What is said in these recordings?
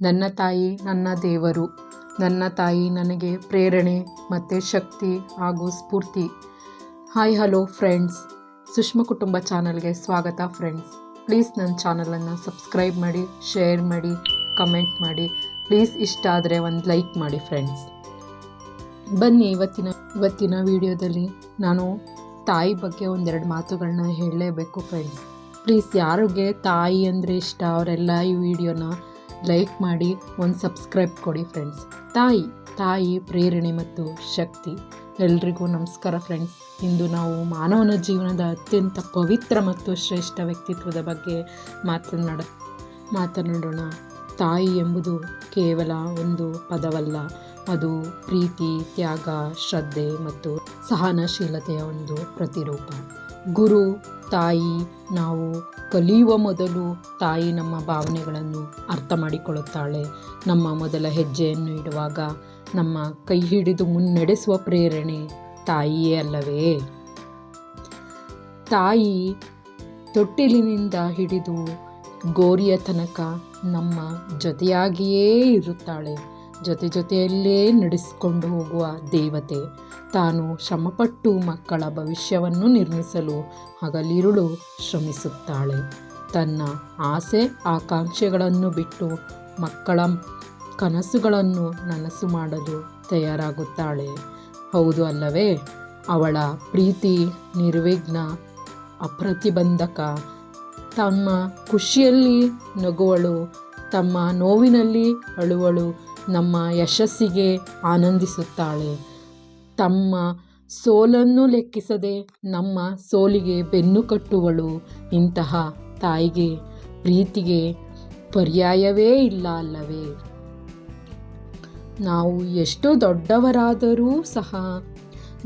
ನನ್ನ ತಾಯಿ ನನ್ನ ದೇವರು. ನನ್ನ ತಾಯಿ ನನಗೆ ಪ್ರೇರಣೆ ಮತ್ತು ಶಕ್ತಿ ಹಾಗೂ ಸ್ಫೂರ್ತಿ. Hi, hello friends. ಸುಷ್ಮಾ ಕುಟುಂಬ ಚಾನಲ್ಗೆ ಸ್ವಾಗತ ಫ್ರೆಂಡ್ಸ್. ಪ್ಲೀಸ್ ನನ್ನ ಚಾನಲನ್ನು ಸಬ್ಸ್ಕ್ರೈಬ್ ಮಾಡಿ, ಶೇರ್ ಮಾಡಿ, ಕಮೆಂಟ್ ಮಾಡಿ. ಪ್ಲೀಸ್ ಇಷ್ಟ ಆದರೆ ಒಂದು ಲೈಕ್ ಮಾಡಿ ಫ್ರೆಂಡ್ಸ್. ಬನ್ನಿ, ಇವತ್ತಿನ ಇವತ್ತಿನ ವಿಡಿಯೋದಲ್ಲಿ ನಾನು ತಾಯಿ ಬಗ್ಗೆ ಒಂದೆರಡು ಮಾತುಗಳನ್ನ ಹೇಳಲೇಬೇಕು ಫ್ರೆಂಡ್ಸ್. ಪ್ಲೀಸ್, ಯಾರಿಗೆ ತಾಯಿ ಅಂದರೆ ಇಷ್ಟ? ಅವರೆಲ್ಲ ಈ ವಿಡಿಯೋನ ಲೈಕ್ ಮಾಡಿ, ಒಂದು ಸಬ್ಸ್ಕ್ರೈಬ್ ಕೊಡಿ ಫ್ರೆಂಡ್ಸ್ ತಾಯಿ ತಾಯಿ, ಪ್ರೇರಣೆ ಮತ್ತು ಶಕ್ತಿ. ಎಲ್ರಿಗೂ ನಮಸ್ಕಾರ ಫ್ರೆಂಡ್ಸ್ ಇಂದು ನಾವು ಮಾನವನ ಜೀವನದ ಅತ್ಯಂತ ಪವಿತ್ರ ಮತ್ತು ಶ್ರೇಷ್ಠ ವ್ಯಕ್ತಿತ್ವದ ಬಗ್ಗೆ ಮಾತನಾಡ ಮಾತನಾಡೋಣ. ತಾಯಿ ಎಂಬುದು ಕೇವಲ ಒಂದು ಪದವಲ್ಲ. ಅದು ಪ್ರೀತಿ, ತ್ಯಾಗ, ಶ್ರದ್ಧೆ ಮತ್ತು ಸಹನಶೀಲತೆಯ ಒಂದು ಪ್ರತಿರೂಪ. ಗುರು, ತಾಯಿ, ನಾವು ಕಲಿಯುವ ಮೊದಲು ತಾಯಿ ನಮ್ಮ ಭಾವನೆಗಳನ್ನು ಅರ್ಥ ಮಾಡಿಕೊಳ್ಳುತ್ತಾಳೆ. ನಮ್ಮ ಮೊದಲ ಹೆಜ್ಜೆಯನ್ನು ಇಡುವಾಗ ನಮ್ಮ ಕೈ ಹಿಡಿದು ಮುನ್ನಡೆಸುವ ಪ್ರೇರಣೆ ತಾಯಿಯೇ ಅಲ್ಲವೇ? ತಾಯಿ ತೊಟ್ಟಿಲಿನಿಂದ ಹಿಡಿದು ಗೋರಿಯ ತನಕ ನಮ್ಮ ಜೊತೆಯಾಗಿಯೇ ಇರುತ್ತಾಳೆ. ಜೊತೆ ಜೊತೆಯಲ್ಲೇ ನಡೆಸಿಕೊಂಡು ಹೋಗುವ ದೇವತೆ. ತಾನು ಶ್ರಮಪಟ್ಟು ಮಕ್ಕಳ ಭವಿಷ್ಯವನ್ನು ನಿರ್ಮಿಸಲು ಹಗಲಿರುಳು ಶ್ರಮಿಸುತ್ತಾಳೆ. ತನ್ನ ಆಸೆ ಆಕಾಂಕ್ಷೆಗಳನ್ನು ಬಿಟ್ಟು ಮಕ್ಕಳ ಕನಸುಗಳನ್ನು ನನಸು ಮಾಡಲು ತಯಾರಾಗುತ್ತಾಳೆ. ಹೌದು ಅಲ್ಲವೇ, ಅವಳ ಪ್ರೀತಿ, ನಿರ್ವಿಘ್ನ, ಅಪ್ರತಿಬಂಧಕ, ತಮ್ಮ ಖುಷಿಯಲ್ಲಿ ನಗುವಳು, ತಮ್ಮ ನೋವಿನಲ್ಲಿ ಅಳುವಳು ನಮ್ಮ ಯಶಸ್ಸಿಗೆ ಆನಂದಿಸುತ್ತಾಳೆ. ತಮ್ಮ ಸೋಲನ್ನು ಲೆಕ್ಕಿಸದೆ ನಮ್ಮ ಸೋಲಿಗೆ ಬೆನ್ನು ಕಟ್ಟುವಳು ಇಂತಹ ತಾಯಿಗೆ ಪ್ರೀತಿಗೆ ಪರ್ಯಾಯವೇ ಇಲ್ಲ ಅಲ್ಲವೇ? ನಾವು ಎಷ್ಟು ದೊಡ್ಡವರಾದರೂ ಸಹ,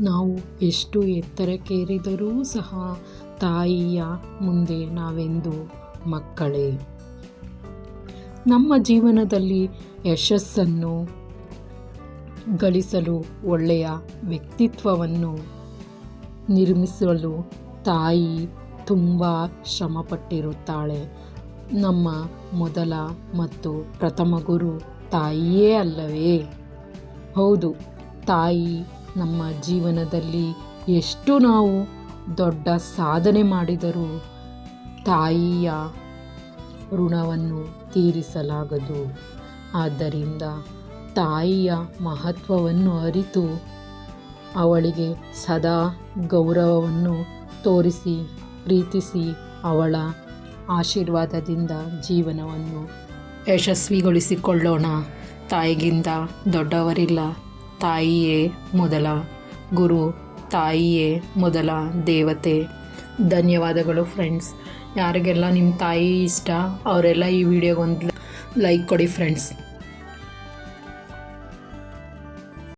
ನಾವು ಎಷ್ಟು ಎತ್ತರಕ್ಕೇರಿದರೂ ಸಹ ತಾಯಿಯ ಮುಂದೆ ನಾವೆಂದು ಮಕ್ಕಳೇ? ನಮ್ಮ ಜೀವನದಲ್ಲಿ ಯಶಸ್ಸನ್ನು ಗಳಿಸಲು ಒಳ್ಳೆಯ ವ್ಯಕ್ತಿತ್ವವನ್ನು ನಿರ್ಮಿಸಲು ತಾಯಿ ತುಂಬ ಶ್ರಮಪಟ್ಟಿರುತ್ತಾಳೆ. ನಮ್ಮ ಮೊದಲ ಮತ್ತು ಪ್ರಥಮ ಗುರು ತಾಯಿಯೇ ಅಲ್ಲವೇ? ಹೌದು, ತಾಯಿ ನಮ್ಮ ಜೀವನದಲ್ಲಿ ಎಷ್ಟು ನಾವು ದೊಡ್ಡ ಸಾಧನೆ ಮಾಡಿದರೂ ತಾಯಿಯ ಋಣವನ್ನು ತೀರಿಸಲಾಗದು. ಆದ್ದರಿಂದ ತಾಯಿಯ ಮಹತ್ವವನ್ನು ಅರಿತು ಅವಳಿಗೆ ಸದಾ ಗೌರವವನ್ನು ತೋರಿಸಿ, ಪ್ರೀತಿಸಿ ಅವಳ ಆಶೀರ್ವಾದದಿಂದ ಜೀವನವನ್ನು ಯಶಸ್ವಿಗೊಳಿಸಿಕೊಳ್ಳೋಣ. ತಾಯಿಗಿಂತ ದೊಡ್ಡವರಿಲ್ಲ. ತಾಯಿಯೇ ಮೊದಲ. ಗುರು, ತಾಯಿಯೇ ಮೊದಲ ದೇವತೆ. ಧನ್ಯವಾದಗಳು ಫ್ರೆಂಡ್ಸ್ ಯಾರಿಗೆಲ್ಲ ನಿಮ್ಮ ತಾಯಿ ಇಷ್ಟ ಅವರೆಲ್ಲ ಈ ವಿಡಿಯೋಗೊಂದು ಲೈಕ್ ಕೊಡಿ ಫ್ರೆಂಡ್ಸ್